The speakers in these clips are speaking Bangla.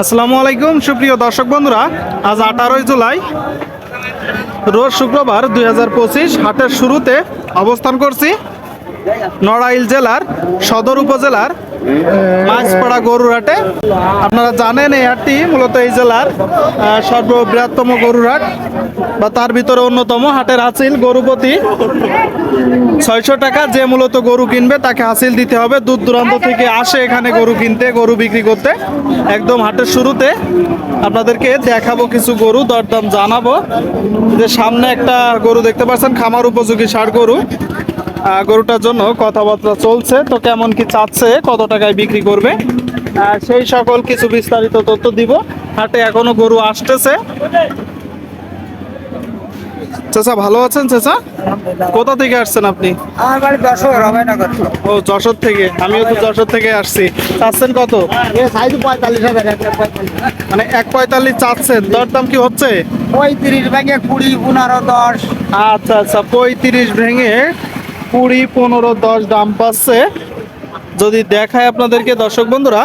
আসসালামু আলাইকুম, সুপ্রিয় দর্শক বন্ধুরা, আজ আঠারোই জুলাই, রোজ শুক্রবার দুই হাজার হাটের শুরুতে অবস্থান করছি। নড়াইল জেলার সদর উপজেলার মাছপাড়া গরুর হাটে আপনারা জানেন এই হাটটি মূলত এই জেলার সর্ববৃহত্তম গরুর হাট বা তার ভিতরে অন্যতম হাটের হাসিল গরুপতি ছয়শো টাকা যে মূলত গরু কিনবে তাকে হাসিল দিতে হবে। দূর দূরান্ত থেকে আসে এখানে গরু কিনতে, গরু বিক্রি করতে। একদম হাটের শুরুতে আপনাদেরকে দেখাবো কিছু গরু, দরদাম জানাব। যে সামনে একটা গরু দেখতে পাচ্ছেন, খামার উপযোগী ষাট গরু। গরুটার জন্য কথাবার্তা চলছে। তো কেমন কি চাচ্ছে কত টাকায় বিক্রি করবে? সেই সকল কিছু বিস্তারিত তথ্য দিব। হাটে এখনও গরু আসতেছে। চাচা ভালো আছেন চাচা? কোথা থেকে আসছেন আপনি? আমার বাড়ি অভয়নগর ও যশোর থেকে। আমিও তো যশোর থেকে আসছি। চাচ্ছেন কত? মানে এক পঁয়তাল্লিশ চাচ্ছেন। দরদাম কি হচ্ছে? পঁয়ত্রিশ ভেঙে কুড়ি পনেরো দশ। আচ্ছা আচ্ছা পঁয়ত্রিশ ভেঙে কুড়ি পনেরো দশ দাম পাচ্ছে। যদি দেখায় আপনাদেরকে দর্শক বন্ধুরা।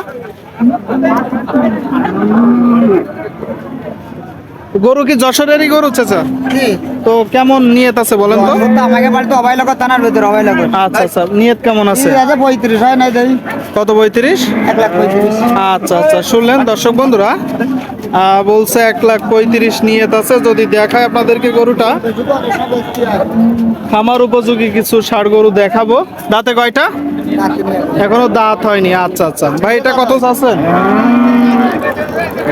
গরু কি যশোরেরই গরু চাচা? কি তো কেমন নিয়ত আছে বলেন তো? আমাকে বাড়ি তো অভয়নগর থানার ভিতরে অভয়নগর আচ্ছা আচ্ছা। নিয়ত কেমন আছে পঁয়ত্রিশ হয় নাই দেই। কত পঁয়ত্রিশ? এক লাখ পঁয়ত্রিশ। আচ্ছা আচ্ছা। শুনলেন দর্শক বন্ধুরা। বলছে এক লাখ পঁয়ত্রিশ নিয়ত আছে। যদি দেখায় আপনাদেরকে গরুটা খামার উপযোগী কিছু ষাড় গরু দেখাবো। দাঁতে কয়টা? এখনও দাঁত হয়নি। আচ্ছা আচ্ছা। ভাই এটা কত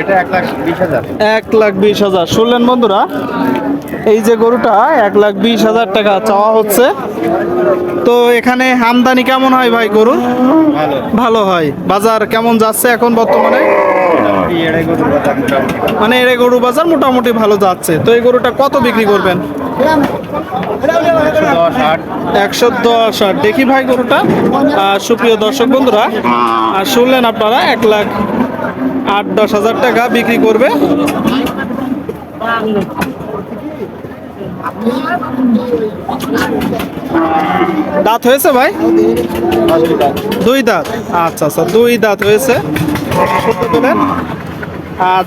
এটা এক লাখ বিশ হাজার। এক লাখ বিশ হাজার। শুনলেন বন্ধুরা এই যে গরুটা এক লাখ বিশ হাজার টাকা চাওয়া হচ্ছে। তো এখানে আমদানি কেমন হয় ভাই গরুর ভালো হয়। বাজার কেমন যাচ্ছে এখন বর্তমানে? মানে এর গরু বাজার মোটামুটি ভালো যাচ্ছে। তো এই গরুটা কত বিক্রি করবেন? একশো দশ আর দেখি ভাই গরুটা। সুপ্রিয় দর্শক বন্ধুরা শুনলেন আপনারা, এক লাখ আট, দশ হাজার টাকা বিক্রি করবে। দাঁত হয়েছে ভাই? দুই দাঁত। আচ্ছা আচ্ছা দুই দাঁত হয়েছে।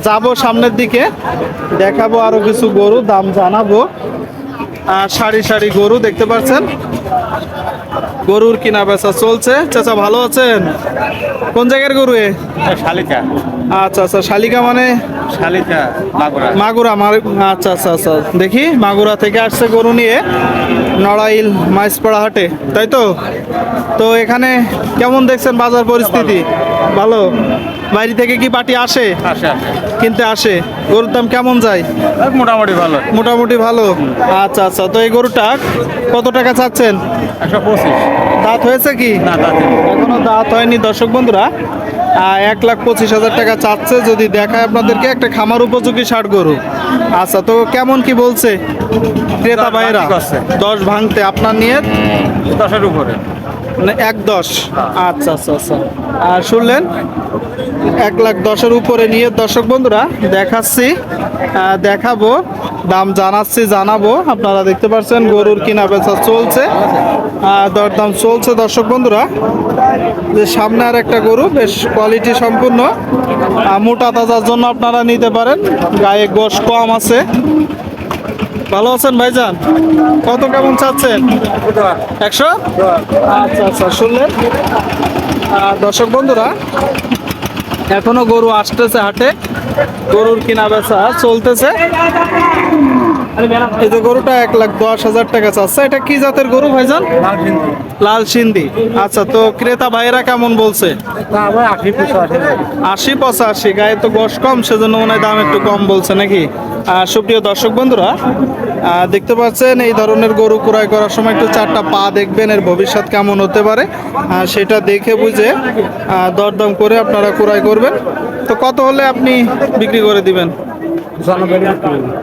যাব সামনের দিকে। দেখাবো আরও কিছু গরু দাম জানাব। আর সারি সারি গরু দেখতে পাচ্ছেন। গরুর কিনা বেচা চলছে। চাচা ভালো আছেন? কোন জায়গার গরু এ? শালিকা। আচ্ছা আচ্ছা শালিকা মানে? শালিকা মাগুরা। আচ্ছা আচ্ছা আচ্ছা। দেখি মাগুরা থেকে আসছে গরু নিয়ে নড়াইল মাইসপাড়া হাটে তাই তো? তো এখানে কেমন দেখছেন বাজার পরিস্থিতি? ভালো। বাইরে থেকে কি পার্টি আসে? কিনতে আসে। গরুর দাম কেমন যায়? মোটামুটি ভালো। মোটামুটি ভালো? আচ্ছা আচ্ছা। তো এই গরুটা কত টাকা চাচ্ছেন? দাঁত হয়েছে কি? এখনও দাঁত হয়নি দর্শক বন্ধুরা। এক লাখ পঁচিশ হাজার টাকা চাচ্ছে। যদি দেখায় আপনাদেরকে একটা খামার উপযোগী ষাট গরু। আচ্ছা তো কেমন কি বলছে? ক্রেতা ভাইয়েরা? দশ ভাঙতে আপনার নিয়ে দশের উপরে। মানে এক দশ। আচ্ছা আচ্ছা আচ্ছা। আর শুনলেন, এক লাখ দশের উপরে নিয়ে দর্শক বন্ধুরা দেখাচ্ছি দেখাবো, দাম জানাচ্ছি, জানাব। আপনারা দেখতে পাচ্ছেন, গরুর কিনা বেচা চলছে দরদাম চলছে দর্শক বন্ধুরা। যে সামনে আর একটা গরু, বেশ কোয়ালিটি সম্পূর্ণ। মোটা তাজার জন্য আপনারা নিতে পারেন, গায়ে গোশ কম আছে। ভালো আছেন ভাইজান? কত কেমন চাচ্ছেন? একশো? আচ্ছা আচ্ছা শুনলেন। দর্শক বন্ধুরা, এখনও গরু আসতেছে হাটে। গরুর কিনা বেচা চলতেছে। এই যে গরুটা এক লাখ দশ হাজার টাকা চাচ্ছে। এটা কি জাতের গরু ভাইজান? লাল সিন্ধি। আচ্ছা তো ক্রেতা ভাইয়েরা কেমন বলছে? আশি পঁচাশি। গায়ে তো গোশ কম সেজন্য মনে হয় দাম একটু কম বলছে নাকি? আর সুপ্রিয় দর্শক বন্ধুরা দেখতে পাচ্ছেন এই ধরনের গরু ক্রয় করার সময় একটু চারটা পা দেখবেন এর ভবিষ্যৎ কেমন হতে পারে। সেটা দেখে বুঝে দরদাম করে আপনারা ক্রয় করবেন। তো কত হলে আপনি বিক্রি করে দিবেন?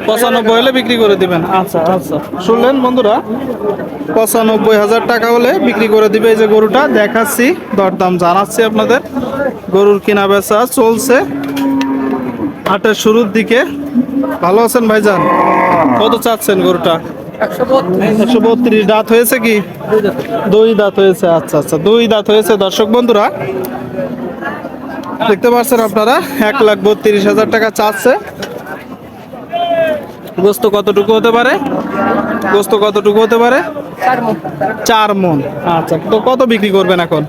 পঁচানব্বই হলে বিক্রি করে দিবেন। আচ্ছা আচ্ছা। শুনলেন বন্ধুরা, পঁচানব্বই হাজার টাকা হলে বিক্রি করে দিবে এই যে গরুটা। দেখাচ্ছি, দরদাম জানাচ্ছি আপনাদের। গরুর কিনা বেচা চলছে হাটের শুরুর দিকে। ভালো আছেন ভাইজান? কত চাচ্ছেন গরুটা? একশো বত্রিশ। দাঁত হয়েছে কি? দুই দাঁত হয়েছে। আচ্ছা আচ্ছা দুই দাঁত হয়েছে। দর্শক বন্ধুরা, দেখতে পাচ্ছেন আপনারা, এক লাখ বত্রিশ হাজার টাকা চাচ্ছে। গোস্ত কতটুকু হতে পারে? গোস্ত কতটুকু হতে পারে? চার মন। আচ্ছা তো কত বিক্রি করবেন এখন?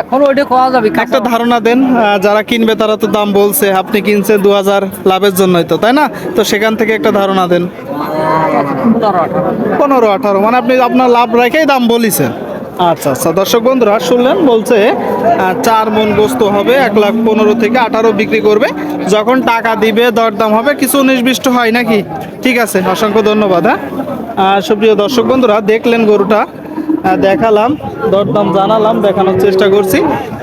এখন ওইটা খাওয়া যাবে একটা ধারণা দেন যারা কিনবে তারা তো দাম বলছে আপনি কিনছেন দু হাজার লাভের জন্যই তো তাই না? তো সেখান থেকে একটা ধারণা দেন। পনেরো আঠারো মানে আপনি আপনার লাভ রেখেই দাম বলিছেন। আচ্ছা আচ্ছা। দর্শক বন্ধুরা শুনলেন বলছে চার মন গোস্ত হবে এক লাখ পনেরো থেকে আঠারো বিক্রি করবে। যখন টাকা দিবে দরদাম হবে কিছু নির্দিষ্ট হয় নাকি? ঠিক আছে অসংখ্য ধন্যবাদ হ্যাঁ? সুপ্রিয় দর্শক বন্ধুরা দেখলেন গরুটা দেখালাম দরদাম জানালাম দেখানোর চেষ্টা করছি।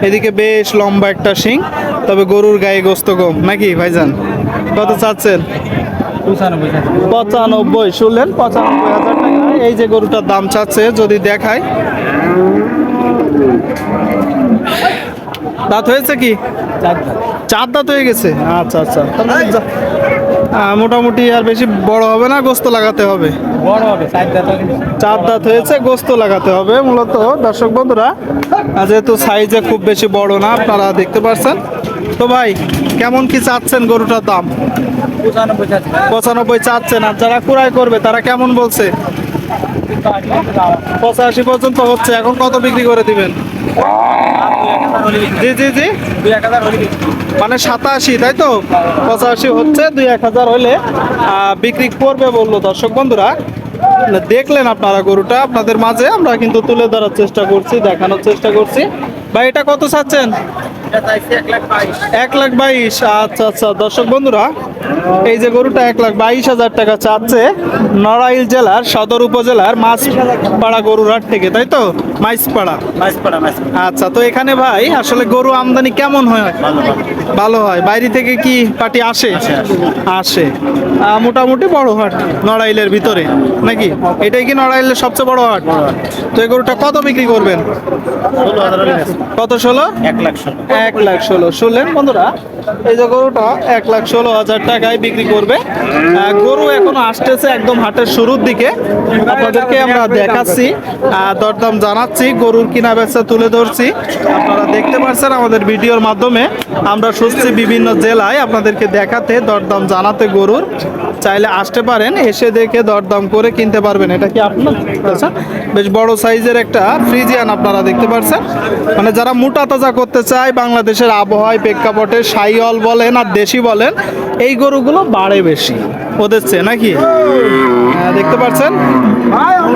এদিকে বেশ লম্বা একটা শিং তবে গরুর গায়ে গোস্ত কম নাকি ভাইজান? কত চাচ্ছেন? পঁচানব্বই শুনলেন পঁচানব্বই হাজার টাকা। এই যে গরুটার দাম চাচ্ছে যদি দেখায় দাঁত হয়েছে কি? চার দাঁত হয়ে গেছে? আচ্ছা আচ্ছা। মোটামুটি আর বেশি বড় হবে না গোস্ত লাগাতে হবে। চার দাঁত হয়েছে গোস্ত লাগাতে হবে মূলত দর্শক বন্ধুরা। যেহেতু সাইজে খুব বেশি বড় না আপনারা দেখতে পাচ্ছেন তো ভাই কেমন কি চাচ্ছেন গরুটার দাম? পঁচানব্বই পঁচানব্বই চাচ্ছেন আর যারা ক্রয় করবে তারা কেমন বলছে? পঁচাশি পর্যন্ত হচ্ছে এখন কত বিক্রি করে দিবেন? জি জি জি। দুই এক হাজার মানে সাতাশি তাই তো? পঁচাশি হচ্ছে দুই এক হাজার হলে বিক্রি করবে বলল দর্শক বন্ধুরা। দেখলেন আপনারা গরুটা আপনাদের মাঝে আমরা কিন্তু তুলে ধরার চেষ্টা করছি দেখানোর চেষ্টা করছি। ভাই এটা কত চাচ্ছেন? এক লাখ বাইশ। এক লাখ বাইশ আচ্ছা আচ্ছা দর্শক বন্ধুরা এই যে গরুটা এক লাখ বাইশ হাজার টাকা চাচ্ছে নড়াইল জেলার সদর উপজেলার মাছপাড়া গরুর হাট থেকে তাই তো? মাইসপাড়া। মাইসপাড়া আচ্ছা তো এখানে ভাই আসলে গরু আমদানি কেমন হয়? ভালো হয়। বাইরে থেকে কি পার্টি আসে? আসে মোটামুটি বড় হাট নড়াইলের ভিতরে নাকি? এটাই কি নড়াইলের সবচেয়ে বড় হাট? তো এই গরুটা কত বিক্রি করবেন। কত ষোলো? এক লাখ ষোলো। এক লাখ ষোলো। শুনলেন বন্ধুরা এই যে গরুটা এক লাখ ষোলো হাজার টাকায় বিক্রি করবে। গরু এখনও আসতেছে একদম হাটের শুরুর দিকে। আপনাদেরকে আমরা দেখাচ্ছি দরদাম জানাচ্ছি, গরুর কিনা বেচা তুলে ধরছি। আপনারা দেখতে পাচ্ছেন আমাদের ভিডিওর মাধ্যমে। আমরা শুনছি বিভিন্ন জেলায় আপনাদেরকে দেখাতে, দরদাম জানাতে গরুর। চাইলে আসতে পারেন, এসে দেখে দরদাম করে কিনতে পারবেন। এটা কি আপনার? আচ্ছা বেশ বড় সাইজের একটা ফ্রিজিয়ান আপনারা দেখতে পাচ্ছেন। মানে যারা মোটা তাজা করতে চায়, বাংলাদেশের আবহাওয়ায় প্রেক্ষাপটে সাইল বলেন আর দেশি বলেন, এই গরুগুলো বাড়ে বেশি। ওদের চেয়ে নাকি? হ্যাঁ, দেখতে পাচ্ছেন?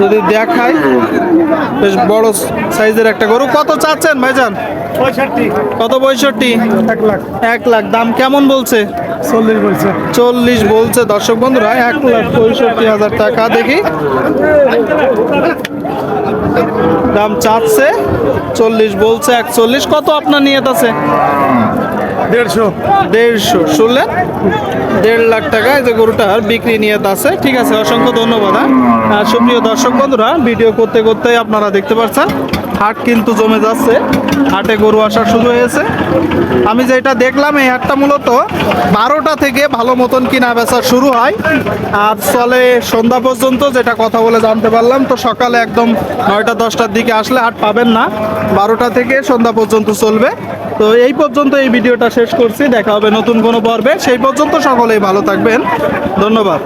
যদি দেখায় বেশ বড় সাইজের একটা গরু। কত চাচ্ছেন ভাইজান? কত পঁয়ষট্টি? এক লাখ। এক লাখ। দাম কেমন বলছে? চল্লিশ বলছে। চল্লিশ বলছে। দর্শক বন্ধুরা এক লাখ পঁয়ষট্টি হাজার টাকা। দেখি। দাম চাচ্ছে চল্লিশ বলছে একচল্লিশ। কত আপনার নিয়ত আছে? দেড়শো দেড়শো, শুনলেন দেড় লাখ টাকা এই যে গরুটার বিক্রি নিয়ত আছে ঠিক আছে, অসংখ্য ধন্যবাদ হ্যাঁ। সুপ্রিয় দর্শক বন্ধুরা, ভিডিও করতে করতে আপনারা দেখতে পাচ্ছেন হাট কিন্তু জমে যাচ্ছে। হাটে গরু আসা শুরু হয়েছে। আমি যেটা দেখলাম, এই হাটটা মূলত বারোটা থেকে ভালো মতন কিনা বেচা শুরু হয়। আর চলে সন্ধ্যা পর্যন্ত যেটা কথা বলে জানতে পারলাম, তো সকালে একদম নয়টা, দশটার দিকে আসলে হাট পাবেন না। বারোটা থেকে সন্ধ্যা পর্যন্ত চলবে। তো এই পর্যন্ত এই ভিডিওটা শেষ করছি। দেখা হবে নতুন কোনো পর্বে। সেই পর্যন্ত সকলেই ভালো থাকবেন। ধন্যবাদ।